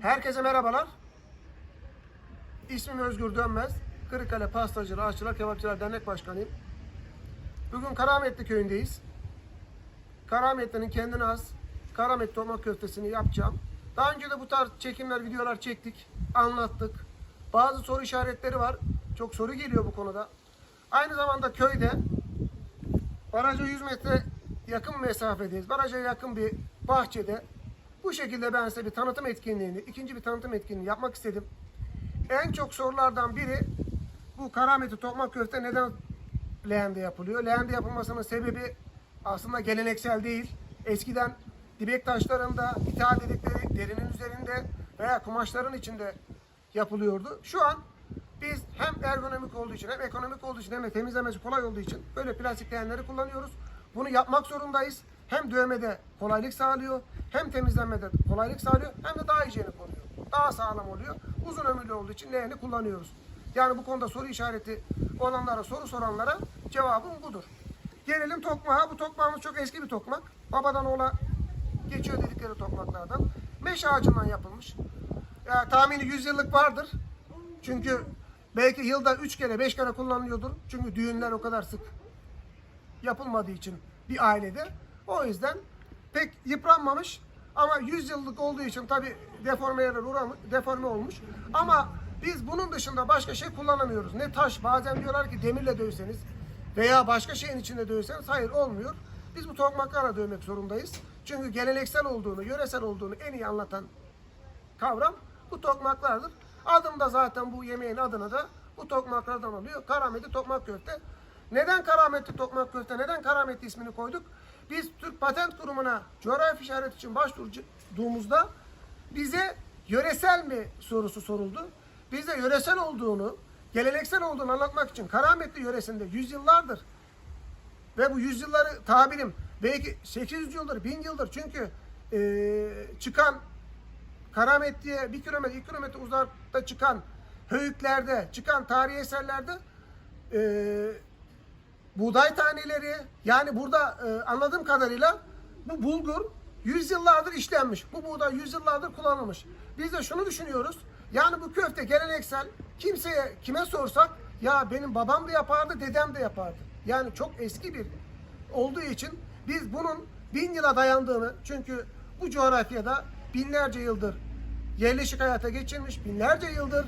Herkese merhabalar. İsmim Özgür Dönmez. Kırıkkale Pastacılar, Aşçılar, Kebapçılar Dernek Başkanıyım. Bugün Karametli köyündeyiz. Karametli'nin kendine has Karamet tomak köftesini yapacağım. Daha önce de bu tarz çekimler, videolar çektik, anlattık. Bazı soru işaretleri var. Çok soru geliyor bu konuda. Aynı zamanda köyde baraja 100 metre yakın mesafedeyiz. Baraja yakın bir bahçede bu şekilde ben size bir tanıtım etkinliğini, ikinci bir tanıtım etkinliği yapmak istedim. En çok sorulardan biri bu karameti tokmak köfte neden leğende yapılıyor? Leğende yapılmasının sebebi aslında geleneksel değil. Eskiden dibek taşlarında ithal dedikleri derinin üzerinde veya kumaşların içinde yapılıyordu. Şu an biz hem ergonomik olduğu için hem ekonomik olduğu için hem de temizlemesi kolay olduğu için böyle plastik leğenleri kullanıyoruz. Bunu yapmak zorundayız. Hem dövmede kolaylık sağlıyor, hem temizlenmede kolaylık sağlıyor, hem de daha hijyenik oluyor. Daha sağlam oluyor. Uzun ömürlü olduğu için leğeni kullanıyoruz. Yani bu konuda soru işareti olanlara, soru soranlara cevabım budur. Gelelim tokmağa. Bu tokmağımız çok eski bir tokmak. Babadan oğla geçiyor dedikleri tokmaklardan. Meşe ağacından yapılmış. Ya, tahmini 100 yıllık vardır. Çünkü belki yılda 3 kere 5 kere kullanılıyordur. Çünkü düğünler o kadar sık yapılmadığı için bir ailede. O yüzden pek yıpranmamış ama 100 yıllık olduğu için tabi deformeler uğramış, deforme olmuş. Ama biz bunun dışında başka şey kullanamıyoruz. Ne taş bazen diyorlar ki demirle dövseniz veya başka şeyin içinde dövseniz hayır olmuyor. Biz bu tokmaklarla dövmek zorundayız. Çünkü geleneksel olduğunu, yöresel olduğunu en iyi anlatan kavram bu tokmaklardır. Adım da zaten bu yemeğin adını da bu tokmaklardan alıyor. Karametli tokmak köfte. Neden karametli tokmak köfte? Neden karametli ismini koyduk? Biz Türk Patent Kurumu'na coğrafi işaret için başvurduğumuzda bize yöresel mi sorusu soruldu. Biz de yöresel olduğunu, geleneksel olduğunu anlatmak için Karametli yöresinde yüzyıllardır ve bu yüzyılları tabirim belki 800 yıldır, 1000 yıldır çünkü eee, çıkan Karametli'ye bir kilometre, iki kilometre uzakta çıkan höyüklerde, çıkan tarihi eserlerde eee, buğday taneleri yani burada e, anladığım kadarıyla bu bulgur yüzyıllardır işlenmiş. Bu buğday yüzyıllardır kullanılmış. Biz de şunu düşünüyoruz. Yani bu köfte geleneksel. Kimseye kime sorsak ya benim babam da yapardı, dedem de yapardı. Yani çok eski bir olduğu için biz bunun bin yıla dayandığını çünkü bu coğrafyada binlerce yıldır yerleşik hayata geçirmiş, binlerce yıldır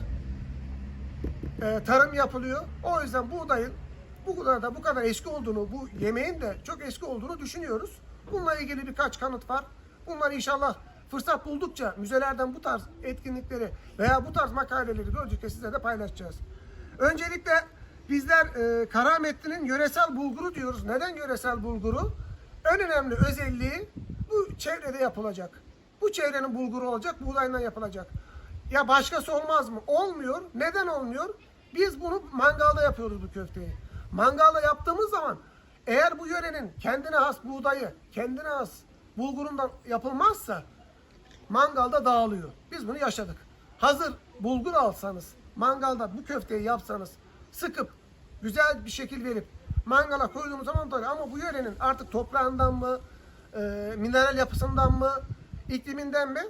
e, tarım yapılıyor. O yüzden buğdayın bu kadar da bu kadar eski olduğunu, bu yemeğin de çok eski olduğunu düşünüyoruz. Bununla ilgili birkaç kanıt var. Bunları inşallah fırsat buldukça müzelerden bu tarz etkinlikleri veya bu tarz makaleleri gördükçe size de paylaşacağız. Öncelikle bizler e, Karametli'nin yöresel bulguru diyoruz. Neden yöresel bulguru? En önemli özelliği bu çevrede yapılacak. Bu çevrenin bulguru olacak, buğdayından yapılacak. Ya başkası olmaz mı? Olmuyor. Neden olmuyor? Biz bunu mangalda yapıyoruz bu köfteyi. Mangalda yaptığımız zaman eğer bu yörenin kendine has buğdayı, kendine has bulgurundan yapılmazsa mangalda dağılıyor. Biz bunu yaşadık. Hazır bulgur alsanız, mangalda bu köfteyi yapsanız, sıkıp güzel bir şekil verip mangala koyduğumuz zaman da ama bu yörenin artık toprağından mı, e, mineral yapısından mı, ikliminden mi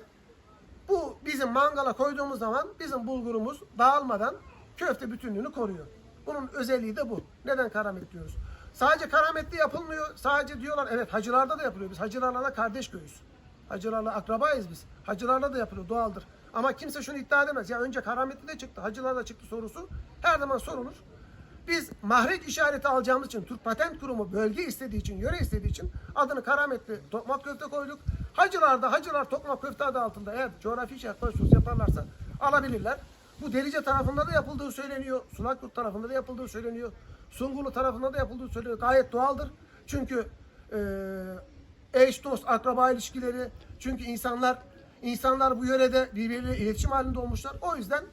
bu bizim mangala koyduğumuz zaman bizim bulgurumuz dağılmadan köfte bütünlüğünü koruyor. Bunun özelliği de bu. Neden karamet diyoruz? Sadece karametli yapılmıyor. Sadece diyorlar evet hacılarda da yapılıyor. Biz hacılarla da kardeş köyüz. Hacılarla akrabayız biz. Hacılarla da yapılıyor doğaldır. Ama kimse şunu iddia edemez. Ya önce karametli de çıktı, hacılar da çıktı sorusu her zaman sorulur. Biz mahreç işareti alacağımız için Türk Patent Kurumu bölge istediği için, yöre istediği için adını karametli tokmak köfte koyduk. Hacılar da hacılar tokmak köfte adı altında eğer coğrafi işaret başvurusu yaparlarsa alabilirler. Bu Delice tarafında da yapıldığı söyleniyor. Sulakurt tarafında da yapıldığı söyleniyor. Sungurlu tarafında da yapıldığı söyleniyor. Gayet doğaldır. Çünkü eee eş dost akraba ilişkileri çünkü insanlar insanlar bu yörede birbiriyle iletişim halinde olmuşlar. O yüzden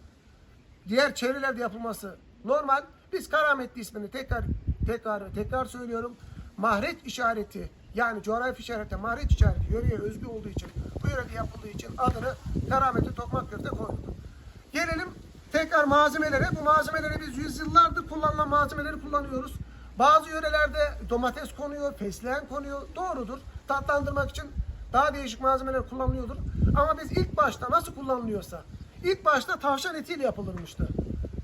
diğer çevrelerde yapılması normal. Biz karametli ismini tekrar tekrar tekrar söylüyorum. Mahreç işareti yani coğrafi işarete mahreç işareti yöreye özgü olduğu için bu yörede yapıldığı için adını karametli tokmak köfte koyduk. Gelelim tekrar malzemelere. Bu malzemeleri biz yüzyıllardır kullanılan malzemeleri kullanıyoruz. Bazı yörelerde domates konuyor, fesleğen konuyor. Doğrudur. Tatlandırmak için Daha değişik malzemeler kullanılıyordur. Ama biz ilk başta nasıl kullanılıyorsa, ilk başta tavşan etiyle yapılırmıştı.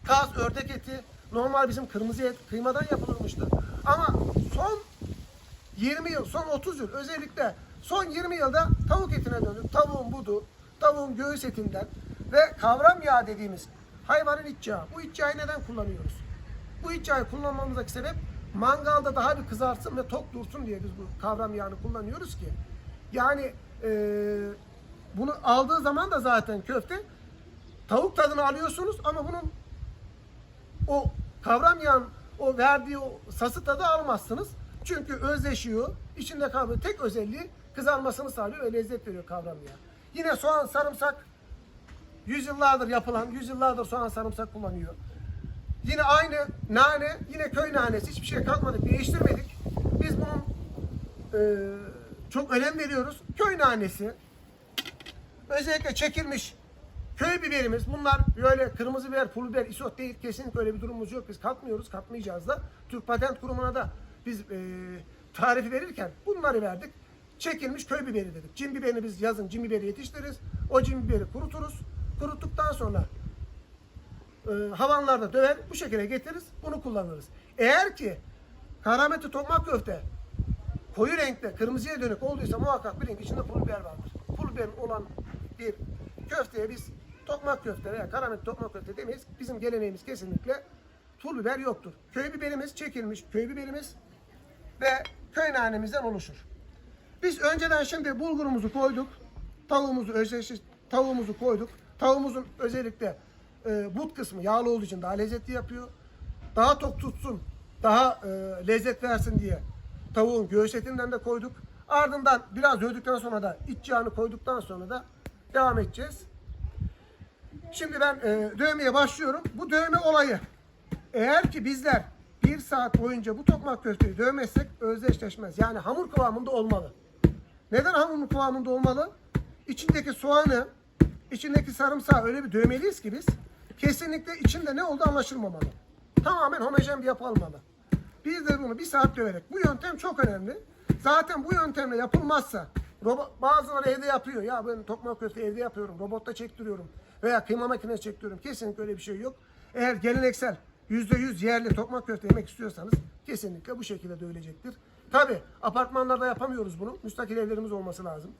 Kaz, ördek eti, normal bizim kırmızı et, kıymadan yapılırmıştı. Ama son 20 yıl, son 30 yıl özellikle son 20 yılda tavuk etine döndük. Tavuğun budu, tavuğun göğüs etinden ve kavram yağı dediğimiz hayvanın iç yağı. Bu iç yağı neden kullanıyoruz? Bu iç yağı kullanmamızdaki sebep mangalda daha bir kızarsın ve tok dursun diye biz bu kavram yağını kullanıyoruz ki. Yani eee, bunu aldığı zaman da zaten köfte tavuk tadını alıyorsunuz ama bunun o kavram yağın o verdiği o sası tadı almazsınız. Çünkü özleşiyor. İçinde kalıyor. Tek özelliği kızarmasını sağlıyor ve lezzet veriyor kavram yağı. Yine soğan, sarımsak yüzyıllardır yapılan, yüzyıllardır soğan, sarımsak kullanıyor. Yine aynı nane, yine köy nanesi. Hiçbir şey katmadık, değiştirmedik. Biz bunun e, çok önem veriyoruz. Köy nanesi, özellikle çekilmiş köy biberimiz. Bunlar böyle kırmızı biber, pul biber, isot değil. Kesinlikle öyle bir durumumuz yok. Biz katmıyoruz, katmayacağız da. Türk Patent Kurumu'na da biz e, tarifi verirken bunları verdik. Çekilmiş köy biberi dedik. Cin biberini biz yazın cin biberi yetiştiririz. O cin biberi kuruturuz. Kuruttuktan sonra e, havanlarda döver, bu şekilde getiririz, bunu kullanırız. Eğer ki karameti tokmak köfte koyu renkte, kırmızıya dönük olduysa muhakkak bilin içinde pul biber vardır. Pul biber olan bir köfteye biz tokmak köfte veya karamet tokmak köfte demeyiz. Bizim geleneğimiz kesinlikle pul biber yoktur. Köy biberimiz çekilmiş, köy biberimiz ve köy nanemizden oluşur. Biz önceden şimdi bulgurumuzu koyduk. Tavuğumuzu özdeşleş, tavuğumuzu koyduk. Tavuğumuzun özellikle e, but kısmı yağlı olduğu için daha lezzetli yapıyor. Daha tok tutsun, daha e, lezzet versin diye tavuğun göğüs etinden de koyduk. Ardından biraz dövdükten sonra da iç yağını koyduktan sonra da devam edeceğiz. Şimdi ben e, dövmeye başlıyorum. Bu dövme olayı eğer ki bizler bir saat boyunca bu tokmak köfteyi dövmezsek özdeşleşmez. Yani hamur kıvamında olmalı. Neden hamur kıvamında olmalı? İçindeki soğanı, içindeki sarımsağı öyle bir dövmeliyiz ki biz kesinlikle içinde ne olduğu anlaşılmamalı. Tamamen homojen bir yapı almalı. Biz de bunu bir saat döverek. Bu yöntem çok önemli. Zaten bu yöntemle yapılmazsa robot, bazıları evde yapıyor. Ya ben tokmak köfte evde yapıyorum. Robotta çektiriyorum. Veya kıyma makinesi çektiriyorum. Kesinlikle öyle bir şey yok. Eğer geleneksel %100 yerli tokmak köfte yemek istiyorsanız kesinlikle bu şekilde dövülecektir. Tabi apartmanlarda yapamıyoruz bunu. Müstakil evlerimiz olması lazım.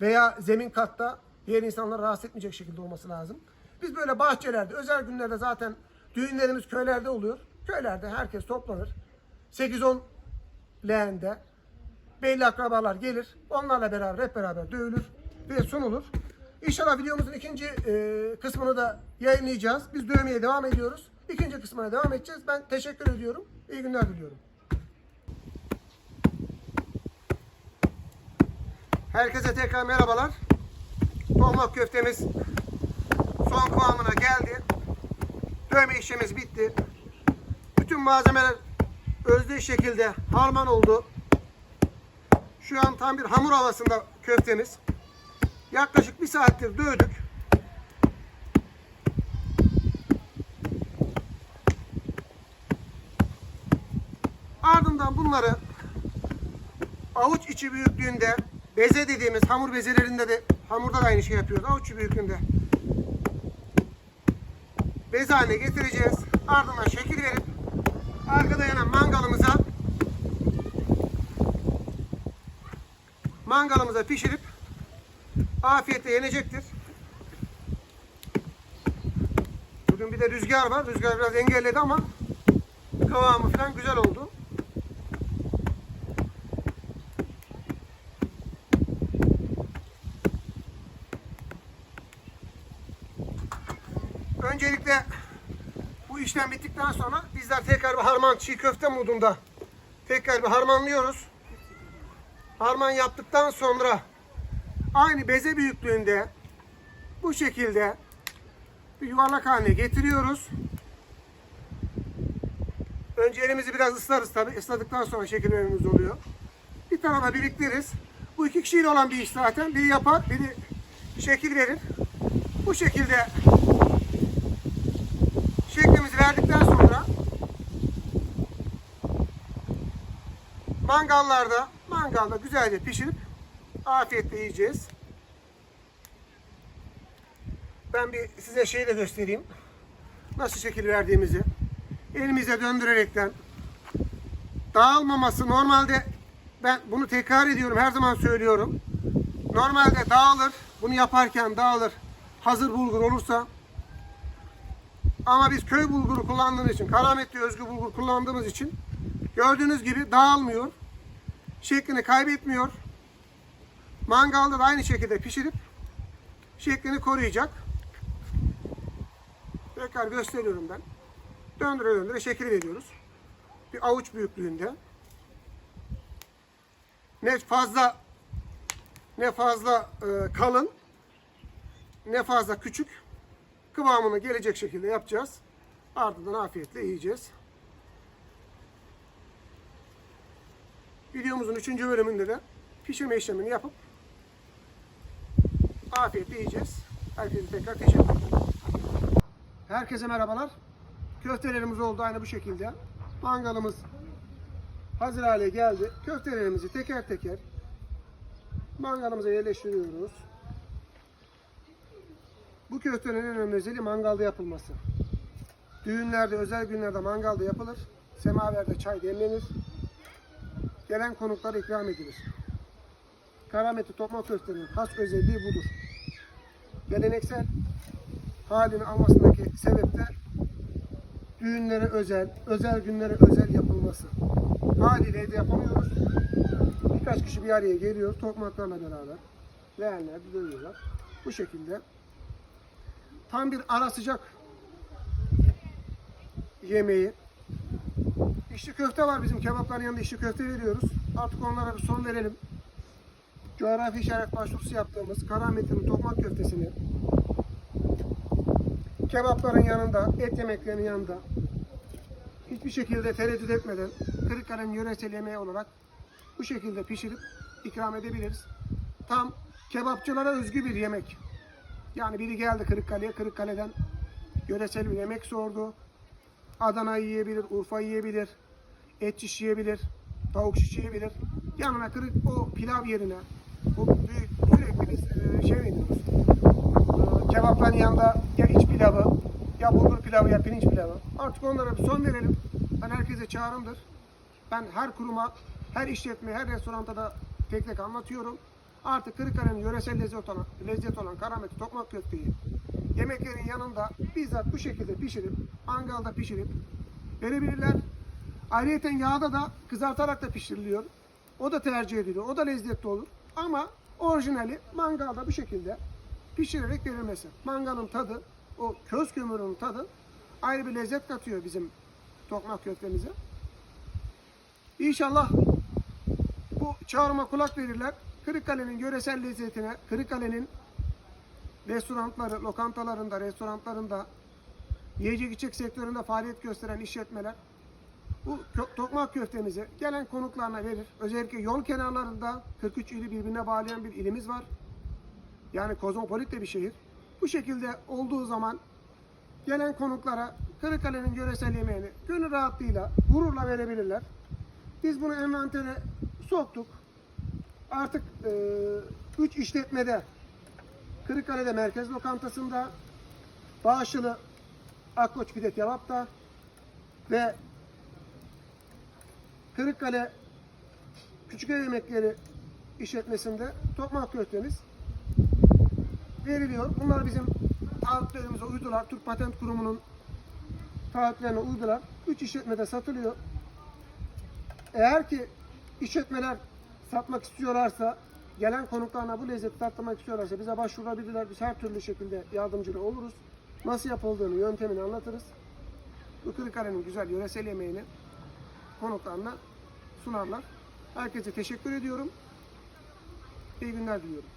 Veya zemin katta diğer insanları rahatsız etmeyecek şekilde olması lazım. Biz böyle bahçelerde, özel günlerde zaten düğünlerimiz köylerde oluyor. Köylerde herkes toplanır. 8-10 leğende belli akrabalar gelir. Onlarla beraber hep beraber dövülür ve sunulur. İnşallah videomuzun ikinci e, kısmını da yayınlayacağız. Biz dövmeye devam ediyoruz. İkinci kısmına devam edeceğiz. Ben teşekkür ediyorum. İyi günler diliyorum. Herkese tekrar merhabalar. Tohmak köftemiz son kıvamına geldi. Dövme işlemimiz bitti. Bütün malzemeler özdeş şekilde harman oldu. Şu an tam bir hamur havasında köftemiz. Yaklaşık bir saattir dövdük. Ardından bunları avuç içi büyüklüğünde beze dediğimiz hamur bezelerinde de hamurda da aynı şey yapıyoruz. Avuç büyüklüğünde beze haline getireceğiz. Ardından şekil verip arkada yanan mangalımıza mangalımıza pişirip afiyetle yenecektir. Bugün bir de rüzgar var. Rüzgar biraz engelledi ama kıvamı falan güzel oldu. Öncelikle bu işlem bittikten sonra bizler tekrar bir harman çiğ köfte modunda tekrar bir harmanlıyoruz. Harman yaptıktan sonra aynı beze büyüklüğünde bu şekilde bir yuvarlak haline getiriyoruz. Önce elimizi biraz ıslarız tabi. Isladıktan sonra şekil vermemiz oluyor. Bir tarafa biriktiririz. Bu iki kişiyle olan bir iş zaten. Biri yapar, biri şekil verir. Bu şekilde verdikten sonra mangallarda mangalda güzelce pişirip Afiyetle yiyeceğiz. Ben bir size şeyi de göstereyim. Nasıl şekil verdiğimizi. Elimize döndürerekten dağılmaması normalde ben bunu tekrar ediyorum her zaman söylüyorum. Normalde dağılır. Bunu yaparken dağılır. Hazır bulgur olursa. Ama biz köy bulguru kullandığımız için, karametli özgü bulgur kullandığımız için gördüğünüz gibi dağılmıyor. Şeklini kaybetmiyor. Mangalda da aynı şekilde pişirip şeklini koruyacak. Tekrar gösteriyorum ben. Döndüre döndüre şekil veriyoruz. Bir avuç büyüklüğünde. Ne fazla ne fazla e, kalın ne fazla küçük kıvamına gelecek şekilde yapacağız. Ardından afiyetle yiyeceğiz. Videomuzun 3. bölümünde de pişirme işlemini yapıp afiyetle yiyeceğiz. Herkese tekrar teşekkür ederim. Herkese merhabalar. Köftelerimiz oldu aynı bu şekilde. Mangalımız hazır hale geldi. Köftelerimizi teker teker mangalımıza yerleştiriyoruz. Bu köftenin en önemli özelliği mangalda yapılması. Düğünlerde, özel günlerde mangalda yapılır. Semaverde çay demlenir. Gelen konuklara ikram edilir. Karametli tokma köftenin has özelliği budur. Geleneksel halini almasındaki sebep de düğünlere özel, özel günlere özel yapılması. Haliyle evde yapamıyoruz. Birkaç kişi bir araya geliyor, tokmaklarla beraber. Leğenler dövüyorlar. Bu şekilde tam bir ara sıcak yemeği. İçli köfte var bizim kebapların yanında içli köfte veriyoruz. Artık onlara bir son verelim. Coğrafi işaret başvurusu yaptığımız Karamet'in tokmak köftesini kebapların yanında, et yemeklerinin yanında hiçbir şekilde tereddüt etmeden Kırıkkale'nin yöresel yemeği olarak bu şekilde pişirip ikram edebiliriz. Tam kebapçılara özgü bir yemek. Yani biri geldi Kırıkkale'ye, Kırıkkale'den yöresel bir yemek sordu. Adana yiyebilir, Urfa yiyebilir, et şiş yiyebilir, tavuk şiş yiyebilir. Yanına kırık o pilav yerine o büyük sürekli biz e, şey veriyoruz. E, Kebapların yanında ya iç pilavı, ya bulgur pilavı, ya pirinç pilavı. Artık onlara bir son verelim. Ben herkese çağrımdır. Ben her kuruma, her işletmeye, her restoranda da tek tek anlatıyorum. Artık Kırıkkale'nin yöresel lezzet olan, lezzet olan karamet tokmak köfteyi yemeklerin yanında bizzat bu şekilde pişirip, mangalda pişirip verebilirler. Ayrıyeten yağda da kızartarak da pişiriliyor. O da tercih ediliyor. O da lezzetli olur. Ama orijinali mangalda bu şekilde pişirerek verilmesi. Mangalın tadı, o köz kömürünün tadı ayrı bir lezzet katıyor bizim tokmak köftemize. İnşallah bu çağrıma kulak verirler. Kırıkkale'nin yöresel lezzetine, Kırıkkale'nin restoranları, lokantalarında, restoranlarında, yiyecek içecek sektöründe faaliyet gösteren işletmeler bu tokmak köftemizi gelen konuklarına verir. Özellikle yol kenarlarında 43 ili birbirine bağlayan bir ilimiz var. Yani kozmopolit de bir şehir. Bu şekilde olduğu zaman gelen konuklara Kırıkkale'nin yöresel yemeğini gönül rahatlığıyla, gururla verebilirler. Biz bunu envantere soktuk. Artık 3 işletmede Kırıkkale'de merkez lokantasında, Bağışılı Akkoç Pide Kebap'ta ve Kırıkkale Küçük Ev Yemekleri işletmesinde tokmak köftemiz veriliyor. Bunlar bizim taahhütlerimize uydular. Türk Patent Kurumu'nun taahhütlerine uydular. 3 işletmede satılıyor. Eğer ki işletmeler satmak istiyorlarsa, gelen konuklarına bu lezzeti tatmak istiyorlarsa bize başvurabilirler. Biz her türlü şekilde yardımcı oluruz. Nasıl yapıldığını, yöntemini anlatırız. Bu Kırıkkale'nin güzel yöresel yemeğini konuklarına sunarlar. Herkese teşekkür ediyorum. İyi günler diliyorum.